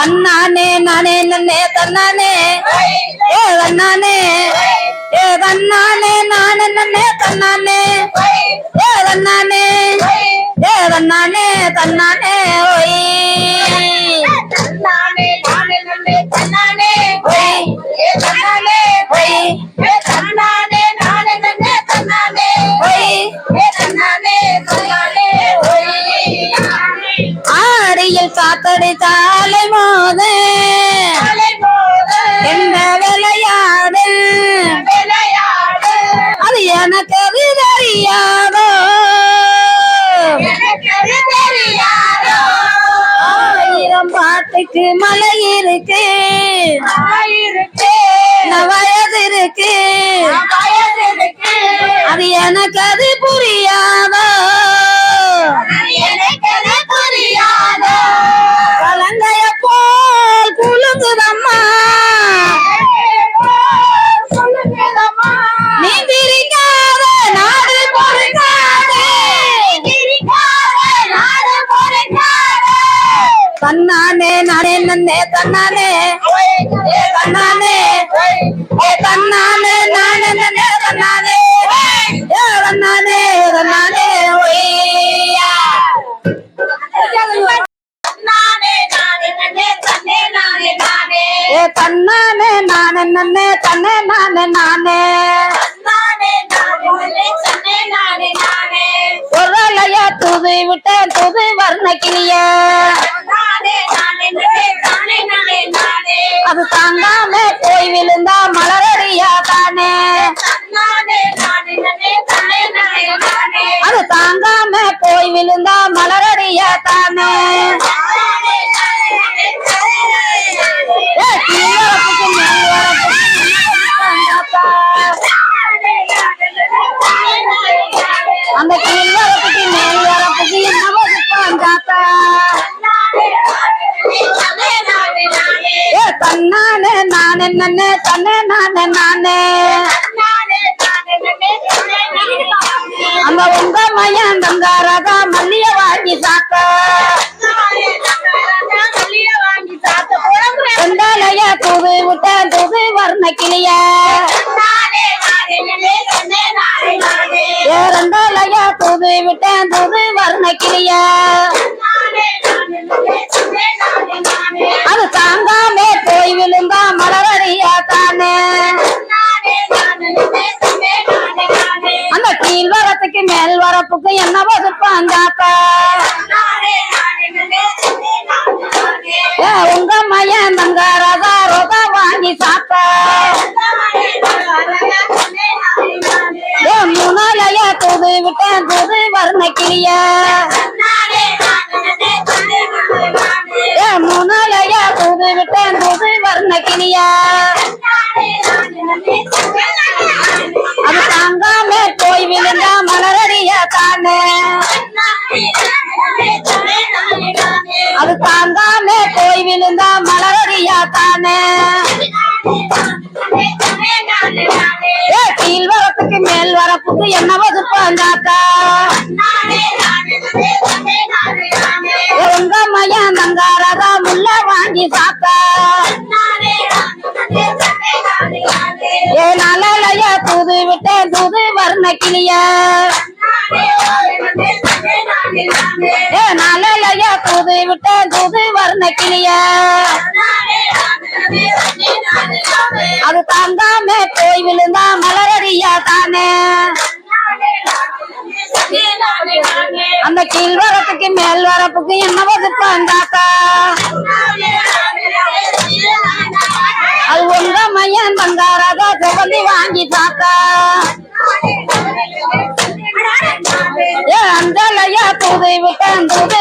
தன்னானே நானே நன்னே தன்னானே. ஏ தன்னானே ஏ தன்னானே நானே நன்னே தன்னானே. ஏ தன்னானே ஏ தன்னானே தன்னானே ஓய். தன்னானே நானே நன்னே தன்னானே. ஓய் ஏ தன்னானே. ஓய் ஏ தன்னானே நானே நன்னே தன்னானே. ஓய். ஏ தன்னானே தன்னானே ஓய். ஆடியில் காத்தடித்தாலை மோதே அலை போது. என்ன விளையாடு? அது எனக்கு தெரியாதோ? ஆயிரம் பாட்டுக்கு மலை இருக்கு. வயது இருக்கு. அது எனக்கு அது புரியாதோ? தன்னானே நானே நன்னே தன்னானே. ஏ தன்னானே. ஏ தன்னானே நானே நன்னே தன்னானே. ஏ தன்னானே தன்னானே. ஒய்யா நானே நானே நன்னே தன்னே நானே நானே. ஏ தன்னானே நானே நன்னே தன்னே நானே நானே. நானே விட்டேன் துதி வர்ணக்கினியே கிளிய நானே நானே நன்னே தானே நானே நானே அது தாங்காம போய் விழுந்தா மலரடியா தானே? அது தாங்காம போய் விழுந்தா மலரடியா தானே நானே நானே நன்னே தானே நானே நானே ஏ கீழப்புக்கு மேல் வரப்புக்கு வந்தாத்தா. நானே நானே நன்னே தானே நானே நானே அந்த கீழ் வரப்புக்கு மேல் வரப்புக்கு என்ன வகுப்பு வந்தாத்தா நானே நானே நன்னே தானே நானே ஏ தன்னானே நானே நன்னே தன்னே நானே நானே. நானே உங்க மையன் தங்காரதா மல்லிய வாங்கி சாக்க நானே நானே மல்லிய வாங்கி விட்டேன் தூது வர்ண கிளிய ஏ ரெண்டாலைய விட்டேன் வர்ண வாங்கி சாக்க தூது விட்டேன் தூது வர்ண கிளிய நானே தூது விட்டேன் தூது வர்ண கிளிய அது தாங்காம போய் விழுந்தா தானே அது தாங்காம போய் விழுந்தா மலரடியா தானே? கீழ் வரப்புக்கு மேல் வரப்புக்கு என்ன வகுப்பு வந்தாக்கா ஏ உங்க மையன் தங்காரதா முல்ல வாங்கி சாக்கா ஏ தூது விட்டேன் தூது வர்ண கிளிய? ஏ நலைய தூது விட்டேன் தூது வர்ண கிளிய? அது தாங்காம போய் விழுந்தா மலரடியா தானே? அந்த கீழ் வரப்புக்கு மேல் வரப்புக்கு என்ன வகுப்பு வந்தாக்கா அது உங்க மையன் பங்காராதா சுகந்தி வாங்கி தாக்கா அந்தலையா அஞ்சலைய தூது விட்டேன் தூது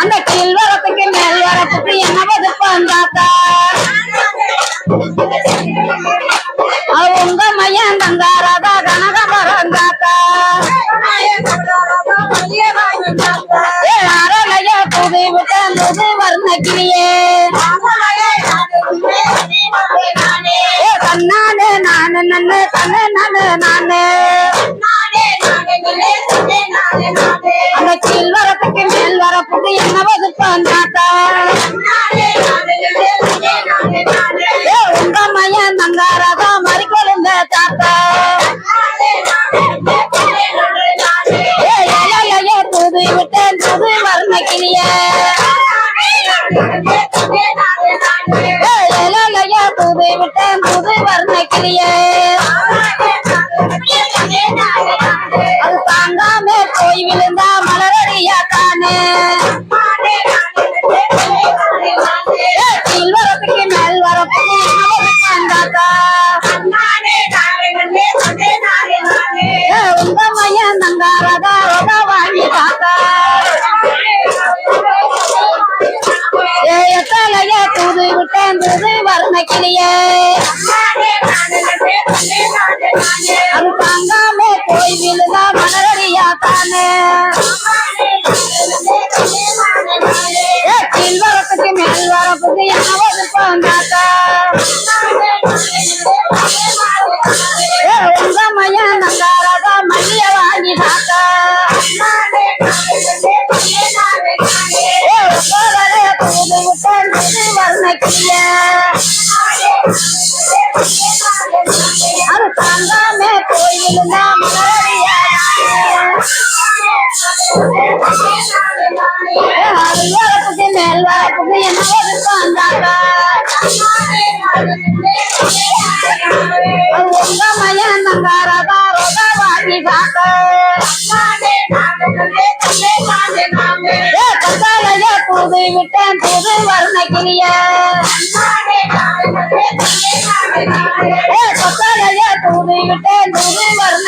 அந்த கீழ் வரப்புக்கு மேல் வரப்புக்கு என்ன வகுப்பு வந்தாக்கா அது நாட்டா உங்க மையன் நங்காரதான் மறி கொழுந்த தாத்தா புது விட்டேன் புது வர்ணக்கிரிய புது விட்டேன் புது வர்ணக்கிரியே தூது வர்ண கிளியே அது தாங்காமே போய் விழுந்தா மலரடியா தானே ஏ கீழ் வரப்புக்கு மேல் வரப்புக்கு என்ன ஒதுப்பாங்க தூது வர்ண கிளியே அது தாங்காமே போய் விழுந்தா மலரடியா அது வரப்புக்கு மேல் வரப்புக்கு என்ன ஒரு பந்தாத்தா அது உங்க மையன் நங்காரதா ரோதா வாங்கி தாத்தா ஏ கத்தாலைய தூது விட்டேன் தூது வர்ண கிளியே ஏ கத்தாலைய தூது விட்டேன் தூது வர்ண